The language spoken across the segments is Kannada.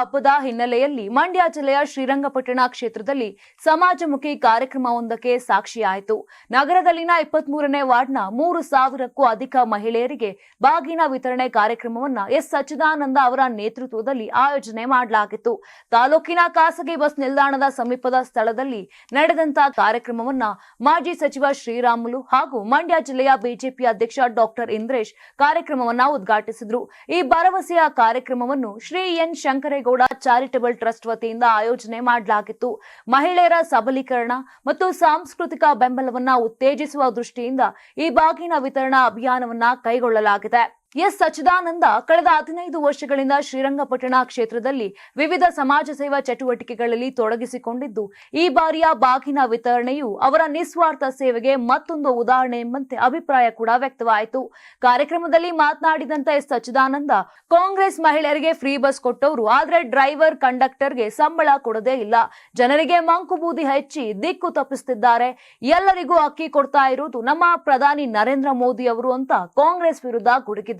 ಹಬ್ಬದ ಹಿನ್ನೆಲೆಯಲ್ಲಿ ಮಂಡ್ಯ ಜಿಲ್ಲೆಯ ಶ್ರೀರಂಗಪಟ್ಟಣ ಕ್ಷೇತ್ರದಲ್ಲಿ ಸಮಾಜಮುಖಿ ಕಾರ್ಯಕ್ರಮವೊಂದಕ್ಕೆ ಸಾಕ್ಷಿಯಾಯಿತು. ನಗರದಲ್ಲಿನ ಇಪ್ಪತ್ಮೂರನೇ ವಾರ್ಡ್ನ ಮೂರು ಸಾವಿರಕ್ಕೂ ಅಧಿಕ ಮಹಿಳೆಯರಿಗೆ ಬಾಗಿನ ವಿತರಣೆ ಕಾರ್ಯಕ್ರಮವನ್ನ ಎಸ್. ಸಚ್ಚಿದಾನಂದ ಅವರ ನೇತೃತ್ವದಲ್ಲಿ ಆಯೋಜನೆ ಮಾಡಲಾಗಿತ್ತು. ತಾಲೂಕಿನ ಖಾಸಗಿ ಬಸ್ ನಿಲ್ದಾಣದ ಸಮೀಪದ ಸ್ಥಳದಲ್ಲಿ ನಡೆದಂತ ಕಾರ್ಯಕ್ರಮವನ್ನ ಮಾಜಿ ಸಚಿವ ಶ್ರೀರಾಮುಲು ಹಾಗೂ ಮಂಡ್ಯ ಜಿಲ್ಲೆಯ ಬಿಜೆಪಿ ಅಧ್ಯಕ್ಷ ಡಾಕ್ಟರ್ ಇಂದ್ರೇಶ್ ಕಾರ್ಯಕ್ರಮವನ್ನ ಉದ್ಘಾಟಿಸಿದ್ರು. ಈ ಭರವಸೆಯ ಕಾರ್ಯಕ್ರಮವನ್ನು Shri N. Shankaregowda charitable trust ವತಿಯಿಂದ ಆಯೋಜನೆ ಮಾಡಲಾಗಿತ್ತು. ಮಹಿಳೆಯರ ಸಬಲೀಕರಣ ಮತ್ತು ಸಾಂಸ್ಕೃತಿಕ ಬೆಂಬಲವನ್ನ ಉತ್ತೇಜಿಸುವ ದೃಷ್ಟಿಯಿಂದ ಈ ಬಾಗಿನ ವಿತರಣಾ ಅಭಿಯಾನವನ್ನ ಕೈಗೊಳ್ಳಲಾಗಿದೆ. ಎಸ್ ಸಚ್ಚಿದಾನಂದ ಕಳೆದ ಹದಿನೈದು ವರ್ಷಗಳಿಂದ ಶ್ರೀರಂಗಪಟ್ಟಣ ಕ್ಷೇತ್ರದಲ್ಲಿ ವಿವಿಧ ಸಮಾಜ ಸೇವಾ ಚಟುವಟಿಕೆಗಳಲ್ಲಿ ತೊಡಗಿಸಿಕೊಂಡಿದ್ದು, ಈ ಬಾರಿಯ ಬಾಗಿನ ವಿತರಣೆಯು ಅವರ ನಿಸ್ವಾರ್ಥ ಸೇವೆಗೆ ಮತ್ತೊಂದು ಉದಾಹರಣೆ ಎಂಬಂತೆ ಅಭಿಪ್ರಾಯ ಕೂಡ ವ್ಯಕ್ತವಾಯಿತು. ಕಾರ್ಯಕ್ರಮದಲ್ಲಿ ಮಾತನಾಡಿದಂತ ಎಸ್ ಸಚ್ಚಿದಾನಂದ, ಕಾಂಗ್ರೆಸ್ ಮಹಿಳೆಯರಿಗೆ ಫ್ರೀ ಬಸ್ ಕೊಟ್ಟವರು, ಆದರೆ ಡ್ರೈವರ್ ಕಂಡಕ್ಟರ್ಗೆ ಸಂಬಳ ಕೊಡದೇ ಇಲ್ಲ. ಜನರಿಗೆ ಮಂಕುಬೂದಿ ಹೆಚ್ಚಿ ದಿಕ್ಕು ತಪ್ಪಿಸುತ್ತಿದ್ದಾರೆ ಎಲ್ಲರಿಗೂ ಅಕ್ಕಿ ಕೊಡ್ತಾ ಇರುವುದು ನಮ್ಮ ಪ್ರಧಾನಿ ನರೇಂದ್ರ ಮೋದಿ ಅವರು ಅಂತ ಕಾಂಗ್ರೆಸ್ ವಿರುದ್ಧ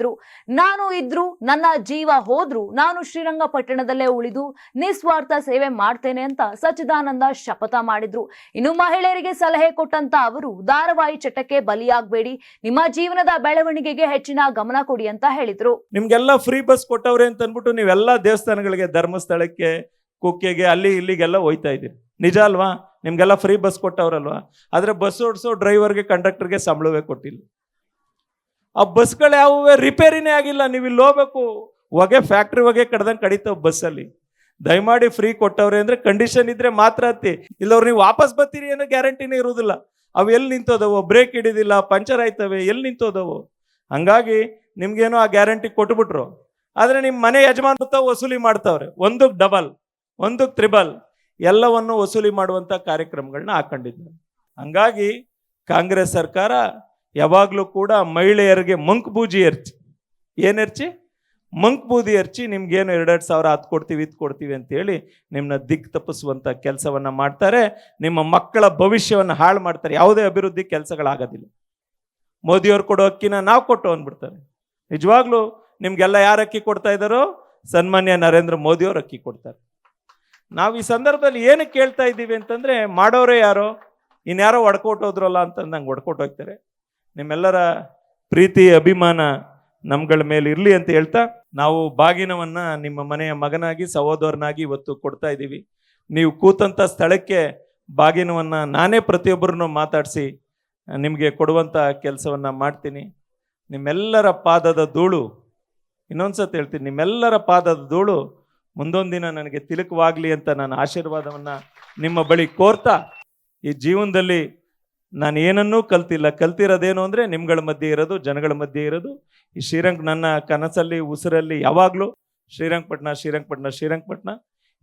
ಗುಡುಗಿದ್ರು ನಾನು ಇದ್ರು, ನನ್ನ ಜೀವ ಹೋದ್ರು, ನಾನು ಶ್ರೀರಂಗಪಟ್ಟಣದಲ್ಲೇ ಉಳಿದು ನಿಸ್ವಾರ್ಥ ಸೇವೆ ಮಾಡ್ತೇನೆ ಅಂತ ಸಚ್ಚಿದಾನಂದ ಶಪಥ ಮಾಡಿದ್ರು. ಇನ್ನು ಮಹಿಳೆಯರಿಗೆ ಸಲಹೆ ಕೊಟ್ಟಂತ ಅವರು, ಧಾರಾವಾಹಿ ಚಟಕ್ಕೆ ಬಲಿಯಾಗಬೇಡಿ, ನಿಮ್ಮ ಜೀವನದ ಬೆಳವಣಿಗೆಗೆ ಹೆಚ್ಚಿನ ಗಮನ ಕೊಡಿ ಅಂತ ಹೇಳಿದ್ರು. ನಿಮ್ಗೆಲ್ಲ ಫ್ರೀ ಬಸ್ ಕೊಟ್ಟವ್ರೆ ಅಂತ ಅಂದ್ಬಿಟ್ಟು ನೀವೆಲ್ಲ ದೇವಸ್ಥಾನಗಳಿಗೆ, ಧರ್ಮಸ್ಥಳಕ್ಕೆ, ಕುಕ್ಕೆಗೆ, ಅಲ್ಲಿ ಇಲ್ಲಿಗೆಲ್ಲ ಹೋಯ್ತಾ ಇದ್ದೀರಿ. ನಿಜ ಅಲ್ವಾ? ನಿಮ್ಗೆಲ್ಲ ಫ್ರೀ ಬಸ್ ಕೊಟ್ಟವ್ರಲ್ವಾ? ಆದರೆ ಬಸ್ ಓಡಿಸೋ ಡ್ರೈವರ್ಗೆ ಕಂಡಕ್ಟರ್ಗೆ ಸಂಬಳವೇ ಕೊಟ್ಟಿಲ್ಲ. ಆ ಬಸ್ಗಳು ಯಾವುವೇ ರಿಪೇರಿನೇ ಆಗಿಲ್ಲ. ನೀವು ಇಲ್ಲಿ ಹೋಗ್ಬೇಕು. ಹೊಗೆ ಫ್ಯಾಕ್ಟ್ರಿ ಹೊಗೆ ಕಡ್ದಂಗೆ ಕಡಿತಾವ ಬಸ್ಸಲ್ಲಿ. ದಯಮಾಡಿ ಫ್ರೀ ಕೊಟ್ಟವ್ರೆ ಅಂದ್ರೆ ಕಂಡೀಷನ್ ಇದ್ರೆ ಮಾತ್ರ ಹತ್ತಿ ಇಲ್ಲವ್ರು ನೀವು ವಾಪಸ್ ಬರ್ತೀರಿ ಅನ್ನೋ ಗ್ಯಾರಂಟಿನೇ ಇರೋದಿಲ್ಲ ಅವು ಎಲ್ಲಿ ನಿಂತೋದವು? ಬ್ರೇಕ್ ಹಿಡಿದಿಲ್ಲ ಪಂಚರ್ ಆಯ್ತವೆ, ಎಲ್ಲಿ ನಿಂತೋದವು? ಹಂಗಾಗಿ ನಿಮ್ಗೇನು ಆ ಗ್ಯಾರಂಟಿ ಕೊಟ್ಬಿಟ್ರು. ಆದರೆ ನಿಮ್ಮ ಮನೆ ಯಜಮಾನ ವಸೂಲಿ ಮಾಡ್ತಾವ್ರೆ. ಒಂದು ಡಬಲ್ ಒಂದು ತ್ರಿಬಲ್ ಎಲ್ಲವನ್ನು ವಸೂಲಿ ಮಾಡುವಂಥ ಕಾರ್ಯಕ್ರಮಗಳನ್ನ ಹಾಕೊಂಡಿದ್ದಾರೆ. ಹಂಗಾಗಿ ಕಾಂಗ್ರೆಸ್ ಸರ್ಕಾರ ಯಾವಾಗಲೂ ಕೂಡ ಮಹಿಳೆಯರಿಗೆ ಮಂಕ್ ಬೂಜಿ ಎರ್ಚಿ. ಏನು ಮಂಕ್ ಬೂದಿ ಎರ್ಚಿ, ನಿಮ್ಗೇನು ಎರಡೆರಡು ಸಾವಿರ ಹತ್ತು ಕೊಡ್ತೀವಿ, ಇದು ಕೊಡ್ತೀವಿ ಅಂತೇಳಿ ನಿಮ್ಮನ್ನ ದಿಕ್ಕು ತಪ್ಪಿಸುವಂಥ ಕೆಲಸವನ್ನು ಮಾಡ್ತಾರೆ. ನಿಮ್ಮ ಮಕ್ಕಳ ಭವಿಷ್ಯವನ್ನು ಹಾಳು ಮಾಡ್ತಾರೆ. ಯಾವುದೇ ಅಭಿವೃದ್ಧಿ ಕೆಲಸಗಳಾಗೋದಿಲ್ಲ. ಮೋದಿಯವ್ರು ಕೊಡೋ ಅಕ್ಕಿನ ನಾವು ಕೊಟ್ಟು ಅಂದ್ಬಿಡ್ತಾರೆ ನಿಜವಾಗ್ಲೂ ನಿಮಗೆಲ್ಲ ಯಾರು ಅಕ್ಕಿ ಕೊಡ್ತಾ ಇದ್ದಾರೋ? ಸನ್ಮಾನ್ಯ ನರೇಂದ್ರ ಮೋದಿಯವ್ರು ಅಕ್ಕಿ ಕೊಡ್ತಾರೆ. ನಾವು ಈ ಸಂದರ್ಭದಲ್ಲಿ ಏನು ಕೇಳ್ತಾ ಇದ್ದೀವಿ ಅಂತಂದರೆ, ಮಾಡೋರೇ ಯಾರೋ? ಇನ್ಯಾರೋ ಹೊಡ್ಕೊಟ್ಟೋದ್ರಲ್ಲ ಅಂತ ನಂಗೆ ಹೊಡ್ಕೊಟ್ಟು ಹೋಗ್ತಾರೆ. ನಿಮ್ಮೆಲ್ಲರ ಪ್ರೀತಿ, ಅಭಿಮಾನ ನಮ್ಗಳ ಮೇಲೆ ಇರಲಿ ಅಂತ ಹೇಳ್ತಾ ನಾವು ಬಾಗಿನವನ್ನು ನಿಮ್ಮ ಮನೆಯ ಮಗನಾಗಿ, ಸಹೋದರನಾಗಿ ಇವತ್ತು ಕೊಡ್ತಾ ಇದ್ದೀವಿ. ನೀವು ಕೂತಂಥ ಸ್ಥಳಕ್ಕೆ ಬಾಗಿನವನ್ನು ನಾನೇ ಪ್ರತಿಯೊಬ್ಬರನ್ನು ಮಾತಾಡಿಸಿ ನಿಮಗೆ ಕೊಡುವಂಥ ಕೆಲಸವನ್ನು ಮಾಡ್ತೀನಿ. ನಿಮ್ಮೆಲ್ಲರ ಪಾದದ ಧೂಳು, ಇನ್ನೊಂದ್ಸತಿ ಹೇಳ್ತೀನಿ, ನಿಮ್ಮೆಲ್ಲರ ಪಾದದ ಧೂಳು ಮುಂದೊಂದು ದಿನ ನನಗೆ ತಿಲಕವಾಗಲಿ ಅಂತ ನಾನು ಆಶೀರ್ವಾದವನ್ನು ನಿಮ್ಮ ಬಳಿ ಕೋರ್ತಾ ಈ ಜೀವನದಲ್ಲಿ ನಾನು ಏನನ್ನೂ ಕಲ್ತಿಲ್ಲ. ಕಲ್ತಿರೋದೇನು ಅಂದರೆ ನಿಮ್ಗಳ ಮಧ್ಯೆ ಇರೋದು, ಜನಗಳ ಮಧ್ಯೆ ಇರೋದು. ಈ ಶ್ರೀರಂಗ ನನ್ನ ಕನಸಲ್ಲಿ, ಉಸಿರಲ್ಲಿ ಯಾವಾಗಲೂ ಶ್ರೀರಂಗಪಟ್ಟಣ ಶ್ರೀರಂಗಪಟ್ಟಣ ಶ್ರೀರಂಗಪಟ್ಟಣ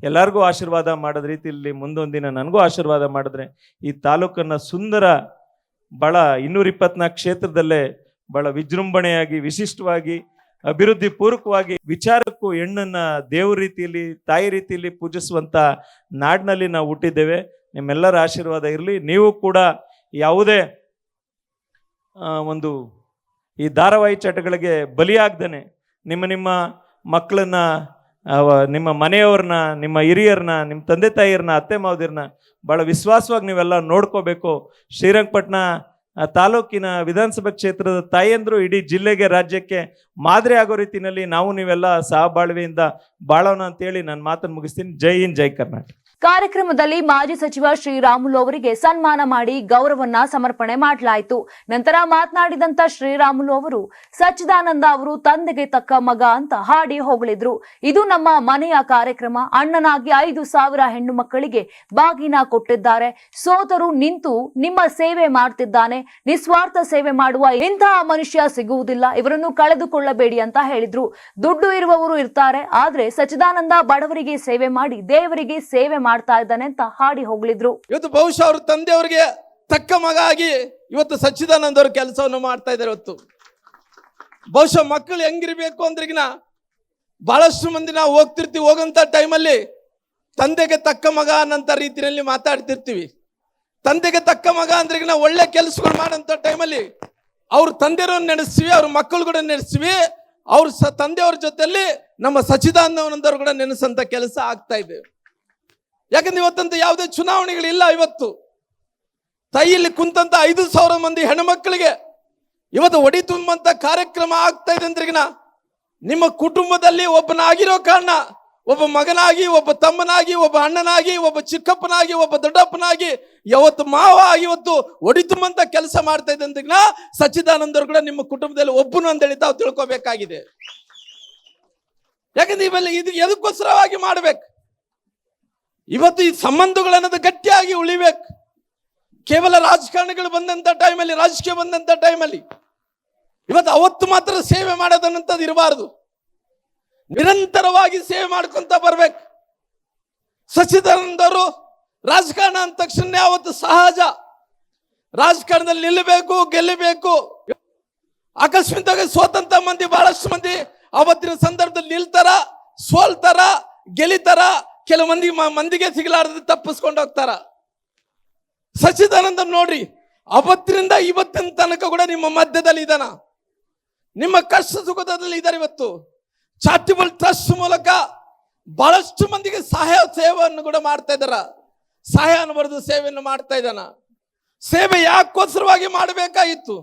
ಎಲ್ಲರಿಗೂ ಆಶೀರ್ವಾದ ಮಾಡಿದ ರೀತಿಯಲ್ಲಿ ಮುಂದೊಂದು ದಿನ ನನಗೂ ಆಶೀರ್ವಾದ ಮಾಡಿದ್ರೆ ಈ ತಾಲೂಕನ್ನು ಸುಂದರ ಭಾಳ ಇನ್ನೂರ ಇಪ್ಪತ್ನಾಲ್ಕು ಕ್ಷೇತ್ರದಲ್ಲೇ ಭಾಳ ವಿಜೃಂಭಣೆಯಾಗಿ, ವಿಶಿಷ್ಟವಾಗಿ, ಅಭಿವೃದ್ಧಿ ಪೂರ್ವಕವಾಗಿ, ವಿಚಾರಕ್ಕೂ ಹೆಣ್ಣನ್ನ ದೇವ್ರ ರೀತಿಯಲ್ಲಿ, ತಾಯಿ ರೀತಿಯಲ್ಲಿ ಪೂಜಿಸುವಂಥ ನಾಡಿನಲ್ಲಿ ನಾವು ಹುಟ್ಟಿದ್ದೇವೆ. ನಿಮ್ಮೆಲ್ಲರ ಆಶೀರ್ವಾದ ಇರಲಿ. ನೀವು ಕೂಡ ಯಾವುದೇ ಒಂದು ಈ ಧಾರಾವಾಹಿ ಚಟಗಳಿಗೆ ಬಲಿಯಾಗ್ದೇ ನಿಮ್ಮ ನಿಮ್ಮ ಮಕ್ಕಳನ್ನ ನಿಮ್ಮ ಮನೆಯವ್ರನ್ನ, ನಿಮ್ಮ ಹಿರಿಯರನ್ನ, ನಿಮ್ಮ ತಂದೆ ತಾಯಿಯರನ್ನ, ಅತ್ತೆ ಮಾವದಿರನ್ನ ಭಾಳ ವಿಶ್ವಾಸವಾಗಿ ನೀವೆಲ್ಲ ನೋಡ್ಕೋಬೇಕು. ಶ್ರೀರಂಗಪಟ್ಟಣ ತಾಲೂಕಿನ ವಿಧಾನಸಭಾ ಕ್ಷೇತ್ರದ ತಾಯಿಯಂದರು ಇಡೀ ಜಿಲ್ಲೆಗೆ, ರಾಜ್ಯಕ್ಕೆ ಮಾದರಿ ಆಗೋ ರೀತಿಯಲ್ಲಿ ನಾವು ನೀವೆಲ್ಲ ಸಹಬಾಳ್ವೆಯಿಂದ ಬಾಳೋಣ ಅಂತೇಳಿ ನಾನು ಮಾತನ್ನು ಮುಗಿಸ್ತೀನಿ. ಜೈ ಹಿಂದ್, ಜೈ ಕರ್ನಾಟಕ. ಕಾರ್ಯಕ್ರಮದಲ್ಲಿ ಮಾಜಿ ಸಚಿವ ಶ್ರೀರಾಮುಲು ಅವರಿಗೆ ಸನ್ಮಾನ ಮಾಡಿ ಗೌರವನ್ನ ಸಮರ್ಪಣೆ ಮಾಡಲಾಯಿತು. ನಂತರ ಮಾತನಾಡಿದಂತ ಶ್ರೀರಾಮುಲು ಅವರು, ಸಚ್ಚಿದಾನಂದ ಅವರು ತಂದೆಗೆ ತಕ್ಕ ಮಗ ಅಂತ ಹಾಡಿ ಹೊಗಳಿದ್ರು. ಇದು ನಮ್ಮ ಮನೆಯ ಕಾರ್ಯಕ್ರಮ. ಅಣ್ಣನಾಗಿ ಐದು ಸಾವಿರ ಹೆಣ್ಣು ಮಕ್ಕಳಿಗೆ ಬಾಗಿನ ಕೊಟ್ಟಿದ್ದಾರೆ. ಸೋತರು ನಿಂತು ನಿಮ್ಮ ಸೇವೆ ಮಾಡ್ತಿದ್ದಾನೆ. ನಿಸ್ವಾರ್ಥ ಸೇವೆ ಮಾಡುವ ಇಂತಹ ಮನುಷ್ಯ ಸಿಗುವುದಿಲ್ಲ. ಇವರನ್ನು ಕಳೆದುಕೊಳ್ಳಬೇಡಿ ಅಂತ ಹೇಳಿದ್ರು. ದುಡ್ಡು ಇರುವವರು ಇರ್ತಾರೆ. ಆದ್ರೆ ಸಚ್ಚಿದಾನಂದ ಬಡವರಿಗೆ ಸೇವೆ ಮಾಡಿ ದೇವರಿಗೆ ಸೇವೆ ಮಾಡ್ತಾ ಇದ್ದಾನೆ ಅಂತ ಹಾಡಿ ಹೊಗಳಿದ್ರು. ಇವತ್ತು ಬಹುಶಃ ಅವ್ರ ತಂದೆಯವರಿಗೆ ತಕ್ಕ ಮಗ ಆಗಿ ಇವತ್ತು ಸಚ್ಚಿದಾನಂದ ಅವ್ರ ಕೆಲಸವನ್ನು ಮಾಡ್ತಾ ಇದ್ದಾರೆ ಇವತ್ತು. ಬಹುಶಃ ಮಕ್ಕಳು ಹೆಂಗಿರ್ಬೇಕು ಅಂದ್ರಿಗಿನ ಬಹಳಷ್ಟು ಮಂದಿ ನಾವು ಹೋಗ್ತಿರ್ತೀವಿ ಹೋಗಂತ ಟೈಮಲ್ಲಿ ತಂದೆಗೆ ತಕ್ಕ ಮಗ ಅನ್ನಂತ ರೀತಿಯಲ್ಲಿ ಮಾತಾಡ್ತಿರ್ತೀವಿ. ತಂದೆಗೆ ತಕ್ಕ ಮಗ ಅಂದ್ರಿಗಿನ ಒಳ್ಳೆ ಕೆಲಸಗಳು ಮಾಡಂತ ಟೈಮಲ್ಲಿ ಅವ್ರ ತಂದೆಯವ್ರನ್ನ ನೆನೆಸ್ತೀವಿ, ಅವ್ರ ಮಕ್ಕಳು ಕೂಡ ನೆನೆಸ್ತೀವಿ, ಅವ್ರ ಸ ತಂದೆಯವ್ರ ಜೊತೆಯಲ್ಲಿ ನಮ್ಮ ಸಚ್ಚಿದಾನಂದವರು ಕೂಡ ನೆನೆಸಂತ ಕೆಲಸ ಆಗ್ತಾ ಇದೆ. ಯಾಕಂದ್ರೆ ಇವತ್ತಂತ ಯಾವುದೇ ಚುನಾವಣೆಗಳಿಲ್ಲ ಇವತ್ತು. ತೈಯಲ್ಲಿ ಕುಂತಂತ ಐದು ಸಾವಿರ ಮಂದಿ ಹೆಣ್ಮಕ್ಳಿಗೆ ಇವತ್ತು ಒಡಿ ತುಂಬಂತ ಕಾರ್ಯಕ್ರಮ ಆಗ್ತಾ ಇದೆ ಅಂದ್ರಿಗಿನ ನಿಮ್ಮ ಕುಟುಂಬದಲ್ಲಿ ಒಬ್ಬನಾಗಿರೋ ಕಾರಣ, ಒಬ್ಬ ಮಗನಾಗಿ, ಒಬ್ಬ ತಮ್ಮನಾಗಿ, ಒಬ್ಬ ಅಣ್ಣನಾಗಿ, ಒಬ್ಬ ಚಿಕ್ಕಪ್ಪನಾಗಿ, ಒಬ್ಬ ದೊಡ್ಡಪ್ಪನಾಗಿ ಯಾವತ್ತು ಮಾವ ಆಗಿ ಇವತ್ತು ಒಡಿ ತುಂಬಂತ ಕೆಲಸ ಮಾಡ್ತಾ ಇದೆ ಅಂದ್ರಿಗಿನ ಸಚ್ಚಿದಾನಂದರು ಕೂಡ ನಿಮ್ಮ ಕುಟುಂಬದಲ್ಲಿ ಒಬ್ಬನು ಅಂತೇಳಿ ತಾವು ತಿಳ್ಕೊಬೇಕಾಗಿದೆ. ಯಾಕಂದ್ರೆ ಇವೆಲ್ಲ ಇದು ಎದಕ್ಕೋಸ್ಕರವಾಗಿ ಮಾಡ್ಬೇಕು? ಇವತ್ತು ಈ ಸಂಬಂಧಗಳನ್ನೋದು ಗಟ್ಟಿಯಾಗಿ ಉಳಿಬೇಕು. ಕೇವಲ ರಾಜಕಾರಣಿಗಳು ಬಂದಂತ ಟೈಮಲ್ಲಿ ರಾಜಕೀಯ ಬಂದಂತ ಟೈಮಲ್ಲಿ ಇವತ್ತು ಅವತ್ತು ಮಾತ್ರ ಸೇವೆ ಮಾಡೋದನ್ನಂಥದ್ದು ಇರಬಾರದು. ನಿರಂತರವಾಗಿ ಸೇವೆ ಮಾಡ್ಕೊಂತ ಬರ್ಬೇಕು. ಸಚಿದಾನಂದರು ರಾಜಕಾರಣ ಅಂದ ತಕ್ಷಣ ಅವತ್ತು ಸಹಜ. ರಾಜಕಾರಣದಲ್ಲಿ ನಿಲ್ಲಬೇಕು, ಗೆಲ್ಲಬೇಕು. ಆಕಸ್ಮಿಕವಾಗಿ ಸೋತಂತ ಮಂದಿ, ಬಹಳಷ್ಟು ಮಂದಿ ಅವತ್ತಿನ ಸಂದರ್ಭದಲ್ಲಿ ನಿಲ್ತಾರ, ಸೋಲ್ತಾರ ಗೆಲಿತಾರ ಕೆಲವು ಮಂದಿ ಮಂದಿಗೆ ಸಿಗಲಾರದ ತಪ್ಪಿಸ್ಕೊಂಡು ಹೋಗ್ತಾರ. ಸಚಿದಾನಂದ ನೋಡ್ರಿ, ಅವತ್ತಿನಿಂದ ಇವತ್ತಿನ ತನಕ ಕೂಡ ನಿಮ್ಮ ಮಧ್ಯದಲ್ಲಿ ಇದ್ದಾನ. ನಿಮ್ಮ ಕಷ್ಟ ಸುಖದಲ್ಲಿ ಇದ್ದಾರೆ ಇವತ್ತು. ಚಾರಿಟಬಲ್ ಟ್ರಸ್ಟ್ ಮೂಲಕ ಬಹಳಷ್ಟು ಮಂದಿಗೆ ಸಹಾಯ, ಸೇವೆಯನ್ನು ಕೂಡ ಮಾಡ್ತಾ ಇದ್ದಾರ. ಸಹಾಯ ಅನ್ನಬಾರ್ದು ಸೇವೆಯನ್ನು ಮಾಡ್ತಾ ಇದ್ದಾನ. ಸೇವೆ ಯಾಕೋಸ್ಕರವಾಗಿ ಮಾಡಬೇಕಾಗಿತ್ತು?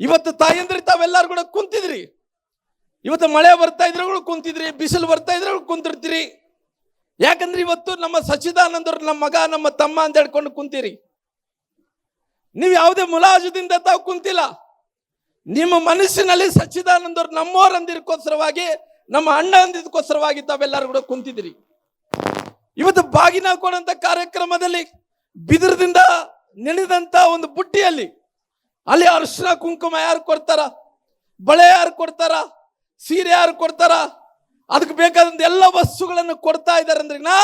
ಇವತ್ತು ತಾಯಂದ್ರಿ ತಾವೆಲ್ಲರೂ ಕೂಡ ಕುಂತಿದ್ರಿ. ಇವತ್ತು ಮಳೆ ಬರ್ತಾ ಇದ್ರೆ ಕುಂತಿದ್ರಿ, ಬಿಸಿಲು ಬರ್ತಾ ಇದ್ರೆ ಕುಂತಿರ್ತೀರಿ. ಯಾಕಂದ್ರೆ ಇವತ್ತು ನಮ್ಮ ಸಚ್ಚಿದಾನಂದರು, ನಮ್ಮ ಮಗ, ನಮ್ಮ ತಮ್ಮ ಅಂತ ಹೇಳ್ಕೊಂಡು ಕುಂತೀರಿ. ನೀವು ಯಾವುದೇ ಮುಲಾಜದಿಂದ ತಾವು ಕುಂತಿಲ್ಲ. ನಿಮ್ಮ ಮನಸ್ಸಿನಲ್ಲಿ ಸಚ್ಚಿದಾನಂದರು ನಮ್ಮೋರ್ ಅಂದಿರ್ಕೋಸ್ಕರವಾಗಿ ನಮ್ಮ ಅಣ್ಣ ಅಂದಿದ್ಕೋಸ್ಕರವಾಗಿ ತಾವೆಲ್ಲರೂ ಕೂಡ ಕುಂತಿದ್ರಿ ಇವತ್ತು ಬಾಗಿನ ಕೊಡುವಂತ ಕಾರ್ಯಕ್ರಮದಲ್ಲಿ ಬಿದಿರದಿಂದ ನೆನೆದಂತ ಒಂದು ಬುಟ್ಟಿಯಲ್ಲಿ, ಅಲ್ಲಿ ಅರ್ಶನ ಕುಂಕುಮ ಯಾರು ಕೊಡ್ತಾರ? ಬಳೆ ಯಾರು ಕೊಡ್ತಾರ? ಸೀರೆ ಯಾರು ಕೊಡ್ತಾರ? ಅದಕ್ಕೆ ಬೇಕಾದಂಥ ಎಲ್ಲ ವಸ್ತುಗಳನ್ನು ಕೊಡ್ತಾ ಇದ್ದಾರೆ ಅಂದ್ರೆ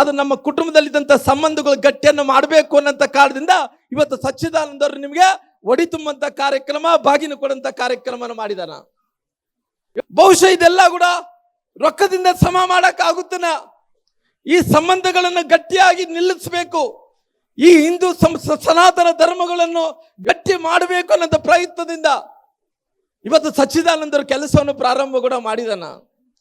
ಅದು ನಮ್ಮ ಕುಟುಂಬದಲ್ಲಿದ್ದಂಥ ಸಂಬಂಧಗಳು ಗಟ್ಟಿಯನ್ನು ಮಾಡಬೇಕು ಅನ್ನೋಂಥ ಕಾರಣದಿಂದ ಇವತ್ತು ಸಚ್ಚಿದಾನಂದರು ನಿಮಗೆ ಒಡಿ ತುಂಬಂತ ಕಾರ್ಯಕ್ರಮ ಬಾಗಿನ ಕೊಡಂತ ಕಾರ್ಯಕ್ರಮನ ಮಾಡಿದಾನ ಬಹುಶಃ ಇದೆಲ್ಲ ಕೂಡ ರೊಕ್ಕದಿಂದ ಸಮ ಮಾಡಕ್ ಆಗುತ್ತನ ಈ ಸಂಬಂಧಗಳನ್ನು ಗಟ್ಟಿಯಾಗಿ ನಿಲ್ಲಿಸಬೇಕು. ಈ ಹಿಂದೂ ಸನಾತನ ಧರ್ಮಗಳನ್ನು ಗಟ್ಟಿ ಮಾಡಬೇಕು ಅನ್ನೋಂಥ ಪ್ರಯತ್ನದಿಂದ ಇವತ್ತು ಸಚ್ಚಿದಾನಂದರು ಕೆಲಸವನ್ನು ಪ್ರಾರಂಭ ಕೂಡ ಮಾಡಿದಾನ.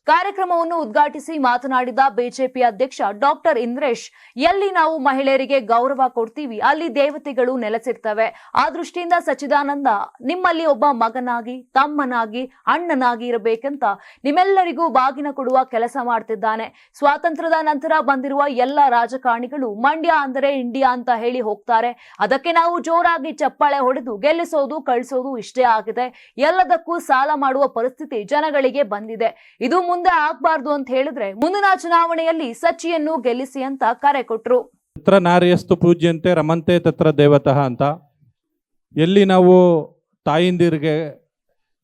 ಕಾರ್ಯಕ್ರಮವನ್ನು ಉದ್ಘಾಟಿಸಿ ಮಾತನಾಡಿದ ಬಿಜೆಪಿ ಅಧ್ಯಕ್ಷ ಡಾಕ್ಟರ್ ಇಂದ್ರೇಶ್, ಎಲ್ಲಿ ನಾವು ಮಹಿಳೆಯರಿಗೆ ಗೌರವ ಕೊಡ್ತೀವಿ, ಅಲ್ಲಿ ದೇವತೆಗಳು ನೆಲೆಸಿರ್ತವೆ. ಆ ದೃಷ್ಟಿಯಿಂದ ಸಚ್ಚಿದಾನಂದ, ನಿಮ್ಮಲ್ಲಿ ಒಬ್ಬ ಮಗನಾಗಿ, ತಮ್ಮನಾಗಿ, ಅಣ್ಣನಾಗಿ ಇರಬೇಕಂತ ನಿಮ್ಮೆಲ್ಲರಿಗೂ ಬಾಗಿನ ಕೊಡುವ ಕೆಲಸ ಮಾಡ್ತಿದ್ದಾನೆ. ಸ್ವಾತಂತ್ರ್ಯದ ನಂತರ ಬಂದಿರುವ ಎಲ್ಲ ರಾಜಕಾರಣಿಗಳು ಮಂಡ್ಯ ಅಂದರೆ ಇಂಡಿಯಾ ಅಂತ ಹೇಳಿ ಹೋಗ್ತಾರೆ. ಅದಕ್ಕೆ ನಾವು ಜೋರಾಗಿ ಚಪ್ಪಾಳೆ ಹೊಡೆದು, ಗೆಲ್ಲಿಸೋದು, ಕಳಿಸೋದು ಇಷ್ಟೇ ಆಗಿದೆ. ಎಲ್ಲದಕ್ಕೂ ಸಾಲ ಮಾಡುವ ಪರಿಸ್ಥಿತಿ ಜನಗಳಿಗೆ ಬಂದಿದೆ. ಇದು ಮುಂದೆ ಆಗ್ಬಾರ್ದು ಅಂತ ಹೇಳಿದ್ರೆ ಮುಂದಿನ ಚುನಾವಣೆಯಲ್ಲಿ ಸಚಿಯನ್ನು ಗೆಲ್ಲಿಸಿ ಅಂತ ಕರೆ ಕೊಟ್ರು. ತತ್ರ ನಾರಿಯಸ್ತು ಪೂಜ್ಯಂತೆ ರಮಂತೆ ತತ್ರ ದೇವತಃ ಅಂತ. ಎಲ್ಲಿ ನಾವು ತಾಯಿಂದಿರಿಗೆ,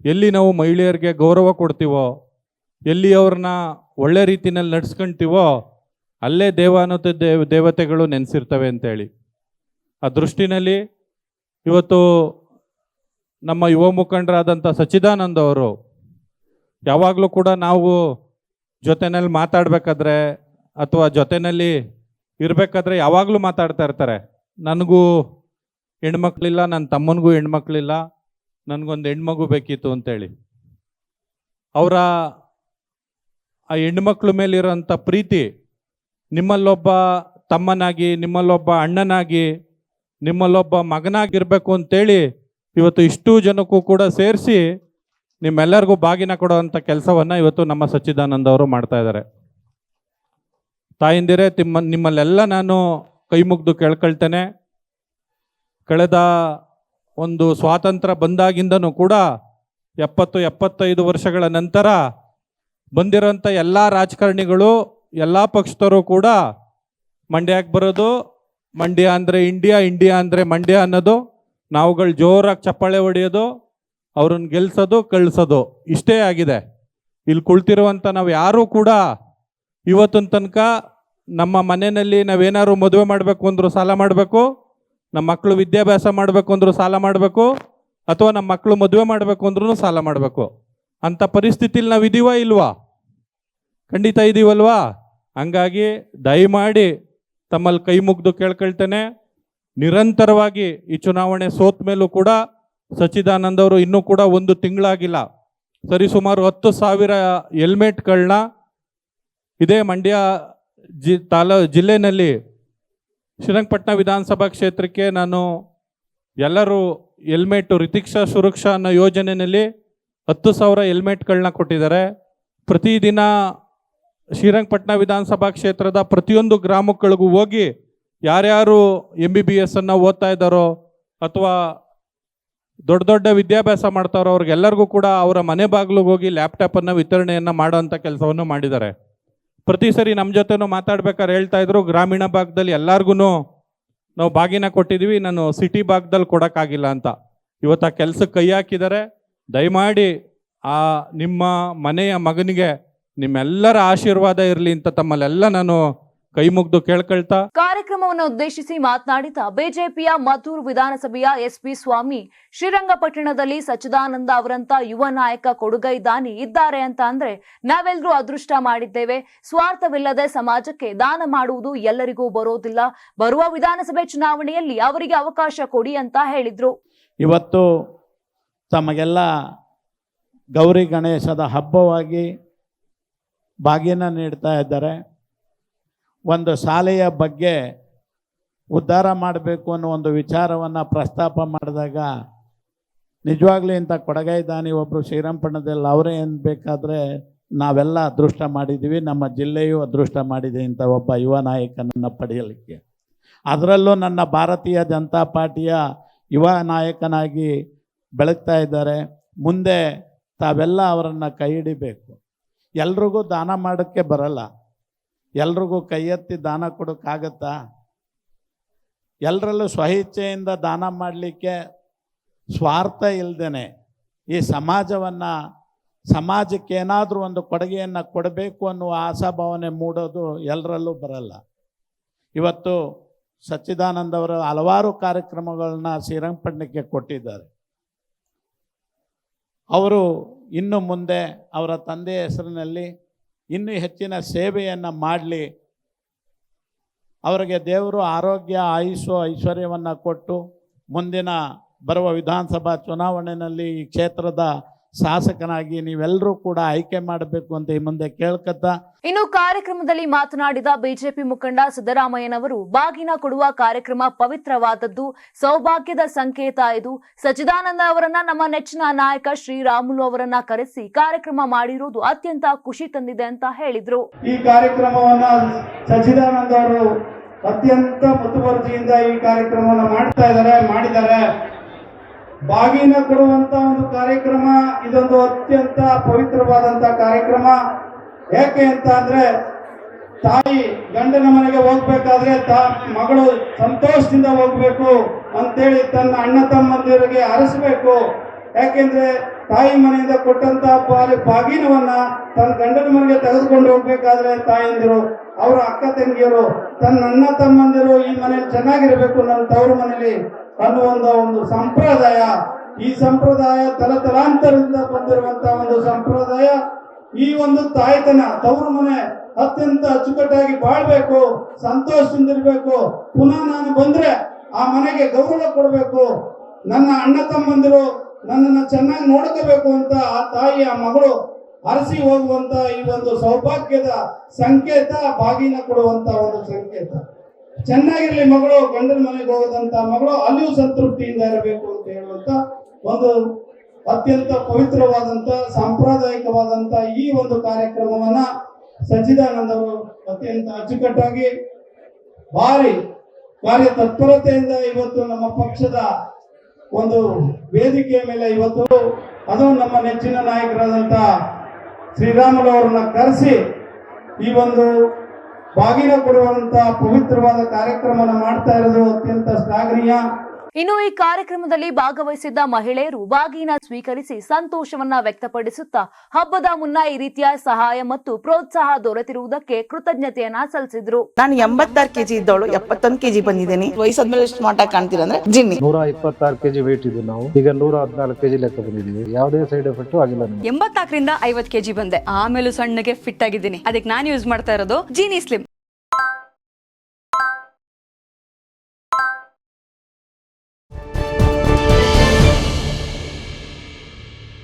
ಎಲ್ಲಿ ನಾವು ಮಹಿಳೆಯರಿಗೆ ಗೌರವ ಕೊಡ್ತೀವೋ, ಎಲ್ಲಿ ಅವ್ರನ್ನ ಒಳ್ಳೆ ರೀತಿನಲ್ಲಿ ನಡ್ಸ್ಕೊಂತೀವೋ, ಅಲ್ಲೇ ದೇವ ದೇವತೆಗಳು ನೆನೆಸಿರ್ತವೆ ಅಂತೇಳಿ. ಆ ದೃಷ್ಟಿನಲ್ಲಿ ಇವತ್ತು ನಮ್ಮ ಯುವ ಮುಖಂಡರಾದಂಥ ಸಚ್ಚಿದಾನಂದ ಅವರು ಯಾವಾಗಲೂ ಕೂಡ ನಾವು ಜೊತೆನಲ್ಲಿ ಮಾತಾಡಬೇಕಾದ್ರೆ ಅಥವಾ ಜೊತೆನಲ್ಲಿ ಇರಬೇಕಾದ್ರೆ ಯಾವಾಗಲೂ ಮಾತಾಡ್ತಾ ಇರ್ತಾರೆ. ನನಗೂ ಹೆಣ್ಮಕ್ಳಿಲ್ಲ ನನ್ನ ತಮ್ಮನಿಗೂ ಹೆಣ್ಮಕ್ಳಿಲ್ಲ, ನನಗೊಂದು ಹೆಣ್ಮಗು ಬೇಕಿತ್ತು ಅಂತೇಳಿ. ಅವರ ಆ ಹೆಣ್ಮಕ್ಳ ಮೇಲಿರೋಂಥ ಪ್ರೀತಿ ನಿಮ್ಮಲ್ಲೊಬ್ಬ ತಮ್ಮನಾಗಿ, ನಿಮ್ಮಲ್ಲೊಬ್ಬ ಅಣ್ಣನಾಗಿ, ನಿಮ್ಮಲ್ಲೊಬ್ಬ ಮಗನಾಗಿರಬೇಕು ಅಂತೇಳಿ ಇವತ್ತು ಇಷ್ಟು ಜನಕ್ಕೂ ಕೂಡ ಸೇರಿಸಿ ನಿಮ್ಮೆಲ್ಲರಿಗೂ ಬಾಗಿನ ಕೊಡುವಂಥ ಕೆಲಸವನ್ನು ಇವತ್ತು ನಮ್ಮ ಸಚ್ಚಿದಾನಂದ ಅವರು ಮಾಡ್ತಾ ಇದ್ದಾರೆ. ತಾಯಿಂದಿರೇ ತಿಮ್ಮ, ನಿಮ್ಮಲ್ಲೆಲ್ಲ ನಾನು ಕೈ ಮುಗ್ದು ಕೇಳ್ಕೊಳ್ತೇನೆ. ಕಳೆದ ಒಂದು ಸ್ವಾತಂತ್ರ್ಯ ಬಂದಾಗಿಂದನೂ ಕೂಡ ಎಪ್ಪತ್ತು ಎಪ್ಪತ್ತೈದು ವರ್ಷಗಳ ನಂತರ ಬಂದಿರೋಂಥ ಎಲ್ಲ ರಾಜಕಾರಣಿಗಳು, ಎಲ್ಲ ಪಕ್ಷದವರು ಕೂಡ ಮಂಡ್ಯಕ್ಕೆ ಬರೋದು, ಮಂಡ್ಯ ಅಂದರೆ ಇಂಡಿಯಾ ಇಂಡಿಯಾ ಅಂದರೆ ಮಂಡ್ಯ ಅನ್ನೋದು, ನಾವುಗಳು ಜೋರಾಗಿ ಚಪ್ಪಾಳೆ ಹೊಡೆಯೋದು ಅವ್ರನ್ನ ಗೆಲ್ಸೋದು ಕಳಿಸೋದು ಇಷ್ಟೇ ಆಗಿದೆ. ಇಲ್ಲಿ ಕುಳ್ತಿರುವಂಥ ನಾವು ಯಾರೂ ಕೂಡ ಇವತ್ತಿನ ತನಕ ನಮ್ಮ ಮನೆಯಲ್ಲಿ ನಾವೇನಾದ್ರು ಮದುವೆ ಮಾಡಬೇಕು ಅಂದರೂ ಸಾಲ ಮಾಡಬೇಕು, ನಮ್ಮ ಮಕ್ಕಳು ವಿದ್ಯಾಭ್ಯಾಸ ಮಾಡಬೇಕು ಅಂದರೂ ಸಾಲ ಮಾಡಬೇಕು, ಅಥವಾ ನಮ್ಮ ಮಕ್ಕಳು ಮದುವೆ ಮಾಡಬೇಕು ಅಂದ್ರೂ ಸಾಲ ಮಾಡಬೇಕು. ಅಂಥ ಪರಿಸ್ಥಿತಿಲಿ ನಾವು ಇದೀವಾ ಇಲ್ವಾ? ಖಂಡಿತ ಇದ್ದೀವಲ್ವಾ ಹಂಗಾಗಿ ದಯಮಾಡಿ ತಮ್ಮಲ್ಲಿ ಕೈ ಮುಗ್ದು ಕೇಳ್ಕೊಳ್ತೇನೆ. ನಿರಂತರವಾಗಿ ಈ ಚುನಾವಣೆ ಸೋತ ಮೇಲೂ ಕೂಡ ಸಚ್ಚಿದಾನಂದ್ ಅವರು ಇನ್ನೂ ಕೂಡ ಒಂದು ತಿಂಗಳಾಗಿಲ್ಲ. ಸರಿ ಸುಮಾರು ಹತ್ತು ಸಾವಿರ ಹೆಲ್ಮೆಟ್ಗಳನ್ನ ಇದೇ ಮಂಡ್ಯ ಜಿ, ತಾಲ, ಜಿಲ್ಲೆನಲ್ಲಿ ಶ್ರೀರಂಗಪಟ್ಟಣ ವಿಧಾನಸಭಾ ಕ್ಷೇತ್ರಕ್ಕೆ ನಾನು ಎಲ್ಲರೂ ಹೆಲ್ಮೆಟ್, ರಿತಿಕ್ಷಾ ಸುರಕ್ಷಾ ಅನ್ನೋ ಯೋಜನೆಯಲ್ಲಿ ಹತ್ತು ಸಾವಿರ ಹೆಲ್ಮೆಟ್ಗಳನ್ನ ಕೊಟ್ಟಿದ್ದಾರೆ. ಪ್ರತಿದಿನ ಶ್ರೀರಂಗಪಟ್ಟಣ ವಿಧಾನಸಭಾ ಕ್ಷೇತ್ರದ ಪ್ರತಿಯೊಂದು ಗ್ರಾಮಗಳಿಗೂ ಹೋಗಿ ಯಾರ್ಯಾರು ಎಂ ಬಿ ಬಿ ಎಸ್ ಅನ್ನು ಓದ್ತಾ ಇದ್ದಾರೋ ಅಥವಾ ದೊಡ್ಡ ದೊಡ್ಡ ವಿದ್ಯಾಭ್ಯಾಸ ಮಾಡ್ತಾರೋ ಅವ್ರಿಗೆಲ್ಲರಿಗೂ ಕೂಡ ಅವರ ಮನೆ ಬಾಗಿಲಿಗೆ ಹೋಗಿ ಲ್ಯಾಪ್ಟಾಪನ್ನು ವಿತರಣೆಯನ್ನು ಮಾಡುವಂಥ ಕೆಲಸವನ್ನು ಮಾಡಿದ್ದಾರೆ. ಪ್ರತಿ ಸರಿ ನಮ್ಮ ಜೊತೆನೂ ಮಾತಾಡ್ಬೇಕಾದ್ರೆ ಹೇಳ್ತಾ ಇದ್ರು, ಗ್ರಾಮೀಣ ಭಾಗದಲ್ಲಿ ಎಲ್ಲರಿಗೂ ನಾವು ಬಾಗಿನ ಕೊಟ್ಟಿದ್ದೀವಿ ನಾನು ಸಿಟಿ ಭಾಗದಲ್ಲಿ ಕೊಡೋಕ್ಕಾಗಿಲ್ಲ ಅಂತ. ಇವತ್ತು ಆ ಕೆಲಸಕ್ಕೆ ಕೈ ಹಾಕಿದ್ದಾರೆ. ದಯಮಾಡಿ ಆ ನಿಮ್ಮ ಮನೆಯ ಮಗನಿಗೆ ನಿಮ್ಮೆಲ್ಲರ ಆಶೀರ್ವಾದ ಇರಲಿ ಅಂತ ತಮ್ಮಲ್ಲೆಲ್ಲ ನಾನು ಕೈ ಮುಗ್ದು ಕೇಳ್ಕೊಳ್ತಾ. ಕಾರ್ಯಕ್ರಮವನ್ನು ಉದ್ದೇಶಿಸಿ ಮಾತನಾಡಿದ ಬಿಜೆಪಿಯ ಮದ್ದೂರು ವಿಧಾನಸಭೆಯ ಎಸ್ಪಿ ಸ್ವಾಮಿ ಶ್ರೀರಂಗಪಟ್ಟಣದಲ್ಲಿ ಸಚ್ಚಿದಾನಂದ ಅವರಂತ ಯುವ ನಾಯಕ ಕೊಡುಗೈ ದಾನಿ ಇದ್ದಾರೆ ಅಂತ ಅಂದ್ರೆ ನಾವೆಲ್ಲರೂ ಅದೃಷ್ಟ ಮಾಡಿದ್ದೇವೆ. ಸ್ವಾರ್ಥವಿಲ್ಲದೆ ಸಮಾಜಕ್ಕೆ ದಾನ ಮಾಡುವುದು ಎಲ್ಲರಿಗೂ ಬರೋದಿಲ್ಲ. ಬರುವ ವಿಧಾನಸಭೆ ಚುನಾವಣೆಯಲ್ಲಿ ಅವರಿಗೆ ಅವಕಾಶ ಕೊಡಿ ಅಂತ ಹೇಳಿದ್ರು. ಇವತ್ತು ತಮಗೆಲ್ಲ ಗೌರಿ ಗಣೇಶದ ಹಬ್ಬವಾಗಿ ಬಾಗಿನ ನೀಡ್ತಾ ಇದ್ದಾರೆ. ಒಂದು ಶಾಲೆಯ ಬಗ್ಗೆ ಉದ್ಧಾರ ಮಾಡಬೇಕು ಅನ್ನೋ ಒಂದು ವಿಚಾರವನ್ನು ಪ್ರಸ್ತಾಪ ಮಾಡಿದಾಗ, ನಿಜವಾಗ್ಲೂ ಇಂಥ ಕೊಡಗೈದಾನಿ ಒಬ್ಬರು ಶ್ರೀರಂಗಪಟ್ಟಣದಲ್ಲಿ ಅವರೇ ಏನು ಬೇಕಾದರೆ ನಾವೆಲ್ಲ ಅದೃಷ್ಟ ಮಾಡಿದ್ದೀವಿ ನಮ್ಮ ಜಿಲ್ಲೆಯೂ ಅದೃಷ್ಟ ಮಾಡಿದೆ ಇಂಥ ಒಬ್ಬ ಯುವ ನಾಯಕನನ್ನು ಪಡೆಯಲಿಕ್ಕೆ. ಅದರಲ್ಲೂ ನನ್ನ ಭಾರತೀಯ ಜನತಾ ಪಾರ್ಟಿಯ ಯುವ ನಾಯಕನಾಗಿ ಬೆಳಗ್ತಾ ಇದ್ದಾರೆ. ಮುಂದೆ ತಾವೆಲ್ಲ ಅವರನ್ನು ಕೈ ಹಿಡಿಬೇಕು. ಎಲ್ರಿಗೂ ದಾನ ಮಾಡೋಕ್ಕೆ ಬರಲ್ಲ. ಎಲ್ರಿಗೂ ಕೈ ಎತ್ತಿ ದಾನ ಕೊಡೋಕ್ಕಾಗತ್ತಾ? ಎಲ್ಲರಲ್ಲೂ ಸ್ವಇಚ್ಛೆಯಿಂದ ದಾನ ಮಾಡಲಿಕ್ಕೆ ಸ್ವಾರ್ಥ ಇಲ್ಲದೇನೆ ಈ ಸಮಾಜವನ್ನು, ಸಮಾಜಕ್ಕೆ ಏನಾದರೂ ಒಂದು ಕೊಡುಗೆಯನ್ನು ಕೊಡಬೇಕು ಅನ್ನುವ ಆಶಾಭಾವನೆ ಮೂಡೋದು ಎಲ್ಲರಲ್ಲೂ ಬರಲ್ಲ. ಇವತ್ತು ಸಚ್ಚಿದಾನಂದ ಅವರು ಹಲವಾರು ಕಾರ್ಯಕ್ರಮಗಳನ್ನ ಶ್ರೀರಂಗಪಟ್ಟಣಕ್ಕೆ ಕೊಟ್ಟಿದ್ದಾರೆ. ಅವರು ಇನ್ನು ಮುಂದೆ ಅವರ ತಂದೆಯ ಹೆಸರಿನಲ್ಲಿ ಇನ್ನೂ ಹೆಚ್ಚಿನ ಸೇವೆಯನ್ನು ಮಾಡಲಿ. ಅವರಿಗೆ ದೇವರು ಆರೋಗ್ಯ ಆಯುಷು ಐಶ್ವರ್ಯವನ್ನು ಕೊಟ್ಟು ಮುಂದಿನ ಬರುವ ವಿಧಾನಸಭಾ ಚುನಾವಣೆಯಲ್ಲಿ ಈ ಕ್ಷೇತ್ರದ ಶಾಸಕನಾಗಿ ನೀವೆಲ್ಲರೂ ಕೂಡ ಆಯ್ಕೆ ಮಾಡಬೇಕು ಅಂತ ಈ ಮುಂದೆ ಕೇಳ್ಕತ್ತಾ. ಇನ್ನು ಕಾರ್ಯಕ್ರಮದಲ್ಲಿ ಮಾತನಾಡಿದ ಬಿಜೆಪಿ ಮುಖಂಡ ಸಿದ್ದರಾಮಯ್ಯನವರು ಬಾಗಿನ ಕೊಡುವ ಕಾರ್ಯಕ್ರಮ ಪವಿತ್ರವಾದದ್ದು ಸೌಭಾಗ್ಯದ ಸಂಕೇತ ಇದು. ಸಚಿದಾನಂದ ಅವರನ್ನ ನಮ್ಮ ನೆಚ್ಚಿನ ನಾಯಕ ಶ್ರೀರಾಮುಲು ಅವರನ್ನ ಕರೆಸಿ ಕಾರ್ಯಕ್ರಮ ಮಾಡಿರುವುದು ಅತ್ಯಂತ ಖುಷಿ ತಂದಿದೆ ಅಂತ ಹೇಳಿದ್ರು. ಈ ಕಾರ್ಯಕ್ರಮವನ್ನ ಸಚಿದಾನಂದ ಅವರು ಅತ್ಯಂತ ಮುತುವರ್ಜಿಯಿಂದ ಈ ಕಾರ್ಯಕ್ರಮವನ್ನು ಮಾಡ್ತಾ ಇದ್ದಾರೆ ಮಾಡಿದ್ದಾರೆ. ಬಾಗಿನ ಕೊಡುವಂತ ಒಂದು ಕಾರ್ಯಕ್ರಮ, ಇದೊಂದು ಅತ್ಯಂತ ಪವಿತ್ರವಾದಂತ ಕಾರ್ಯಕ್ರಮ. ಯಾಕೆ ಅಂತ ಅಂದ್ರೆ, ತಾಯಿ ಗಂಡನ ಮನೆಗೆ ಹೋಗ್ಬೇಕಾದ್ರೆ ತಾ, ಮಗಳು ಸಂತೋಷದಿಂದ ಹೋಗ್ಬೇಕು ಅಂತೇಳಿ ತನ್ನ ಅಣ್ಣ ತಮ್ಮಂದಿರಿಗೆ ಅರಸಬೇಕು. ಯಾಕೆಂದ್ರೆ ತಾಯಿ ಮನೆಯಿಂದ ಕೊಟ್ಟಂತ ಪಾಲಿ, ಬಾಗಿನವನ್ನ ತನ್ನ ಗಂಡನ ಮನೆಗೆ ತೆಗೆದುಕೊಂಡು ಹೋಗ್ಬೇಕಾದ್ರೆ ತಾಯಂದಿರು, ಅವರ ಅಕ್ಕ ತಂಗಿಯರು, ತನ್ನ ಅಣ್ಣ ತಮ್ಮಂದಿರು ಈ ಮನೇಲಿ ಚೆನ್ನಾಗಿರ್ಬೇಕು ನನ್ನ ತವರು ಮನೇಲಿ. ಅನ್ನುವಂತ ಒಂದು ಸಂಪ್ರದಾಯ. ಈ ಸಂಪ್ರದಾಯ ತಲತಲಾಂತರದಿಂದ ಬಂದಿರುವಂತ ಒಂದು ಸಂಪ್ರದಾಯ. ಈ ಒಂದು ತಾಯ್ತನ ತವರು ಮನೆ ಅತ್ಯಂತ ಅಚ್ಚುಕಟ್ಟಾಗಿ ಬಾಳ್ಬೇಕು, ಸಂತೋಷದಿಂದಿರ್ಬೇಕು. ಪುನಃ ನಾನು ಬಂದ್ರೆ ಆ ಮನೆಗೆ ಗೌರವ ಕೊಡಬೇಕು. ನನ್ನ ಅಣ್ಣ ತಮ್ಮಂದಿರು ನನ್ನನ್ನು ಚೆನ್ನಾಗಿ ನೋಡ್ಕೋಬೇಕು ಅಂತ ಆ ತಾಯಿ ಆ ಮಗಳು ಅರಸಿ ಹೋಗುವಂತ ಈ ಒಂದು ಸೌಭಾಗ್ಯದ ಸಂಕೇತ, ಬಾಗಿನ ಕೊಡುವಂತ ಒಂದು ಸಂಕೇತ. ಚೆನ್ನಾಗಿರ್ಲಿ ಮಗಳು, ಗಂಡನ ಮನೆಗೆ ಹೋಗದಂತ ಮಗಳು, ಅಲ್ಲಿಯೂ ಸಂತೃಪ್ತಿಯಿಂದ ಇರಬೇಕು ಅಂತ ಹೇಳುವಂತ ಒಂದು ಅತ್ಯಂತ ಪವಿತ್ರವಾದಂತ, ಸಾಂಪ್ರದಾಯಿಕವಾದಂತ ಈ ಒಂದು ಕಾರ್ಯಕ್ರಮವನ್ನ ಸಚ್ಚಿದಾನಂದ ಅವರು ಅತ್ಯಂತ ಅಚ್ಚುಕಟ್ಟಾಗಿ ಭಾರಿ ಕಾರ್ಯ ತತ್ಪರತೆಯಿಂದ ಇವತ್ತು ನಮ್ಮ ಪಕ್ಷದ ಒಂದು ವೇದಿಕೆಯ ಮೇಲೆ ಇವತ್ತು ಅದು ನಮ್ಮ ನೆಚ್ಚಿನ ನಾಯಕರಾದಂತ ಶ್ರೀರಾಮುಲು ಅವರನ್ನ ಕರೆಸಿ ಈ ಒಂದು ಬಾಗಿನ ಕೊಡುವಂತ ಪವಿತ್ರವಾದ ಕಾರ್ಯಕ್ರಮನ ಮಾಡ್ತಾ ಇರೋದು ಅತ್ಯಂತ ಶ್ಲಾಘನೀಯ. ಇನ್ನು ಈ ಕಾರ್ಯಕ್ರಮದಲ್ಲಿ ಭಾಗವಹಿಸಿದ್ದ ಮಹಿಳೆಯರು ಬಾಗಿನ ಸ್ವೀಕರಿಸಿ ಸಂತೋಷವನ್ನ ವ್ಯಕ್ತಪಡಿಸುತ್ತಾ ಹಬ್ಬದ ಮುನ್ನ ಈ ರೀತಿಯ ಸಹಾಯ ಮತ್ತು ಪ್ರೋತ್ಸಾಹ ದೊರೆತಿರುವುದಕ್ಕೆ ಕೃತಜ್ಞತೆಯನ್ನ ಸಲ್ಲಿಸಿದ್ರು. ನಾನು ಎಂಬತ್ತಾರು ಕೆಜಿ ಇದ್ದವಳು ಎಪ್ಪತ್ತೊಂದು ಕೆಜಿ ಬಂದಿದ್ದೀನಿ. ವಯಸ್ಸಾದ್ಮೇಲೆ ಸ್ಮಾರ್ಟ್ ಆಗಿ ಕಾಣ್ತೀರ ಅಂದ್ರೆ ಜಿನ್ನಿ. ನೂರ ಇಪ್ಪತ್ತಾರು ಕೆಜಿ ವೇಟ್ ಇದ್ದು ನಾವು. ಈಗ ನೂರ ಹದಿನಾಲ್ಕು ಕೆಜಿ ಲೆಕ್ಕ ಬಂದಿದ್ದೀವಿ. ಯಾವುದೇ ಸೈಡ್ ಎಫೆಕ್ಟ್ ಆಗಿಲ್ಲ ಎಂಬತ್ನಾಲ್ಕರಿಂದ ಐವತ್ ಕೆಜಿ ಬಂದೆ. ಆಮೇಲೆ ಸಣ್ಣಗೆ ಫಿಟ್ ಆಗಿದ್ದೀನಿ. ಅದಕ್ಕೆ ನಾನು ಯೂಸ್ ಮಾಡ್ತಾ ಇರೋದು ಜೀನಿ ಸ್ಲಿಮ್